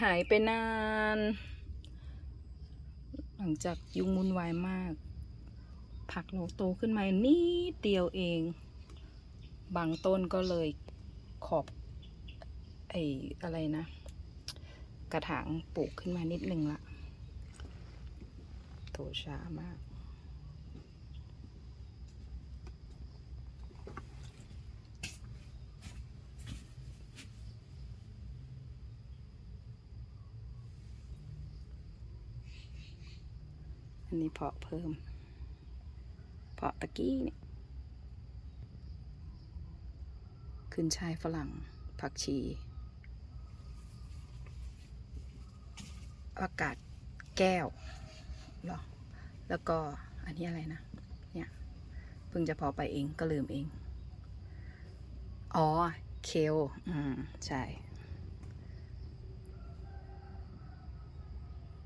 หายไปนาน หลังจากยุงมุนวายมาก ผักเราโตขึ้นมานิดเดียวเอง บางต้นก็เลยขอบ ไอ้อะไรนะ กระถางปลูกขึ้นมานิดนึงละโตช้ามาก อันนี้เพาะเพิ่ม เพาะตะกี้เนี่ยขึ้นชายฝรั่ง ผักชีอากาศแก้วหรอแล้วก็อันนี้อะไรนะ เนี่ยเพิ่งจะพอไปเองก็ลืมเอง อ๋อ เคลอืม ใช่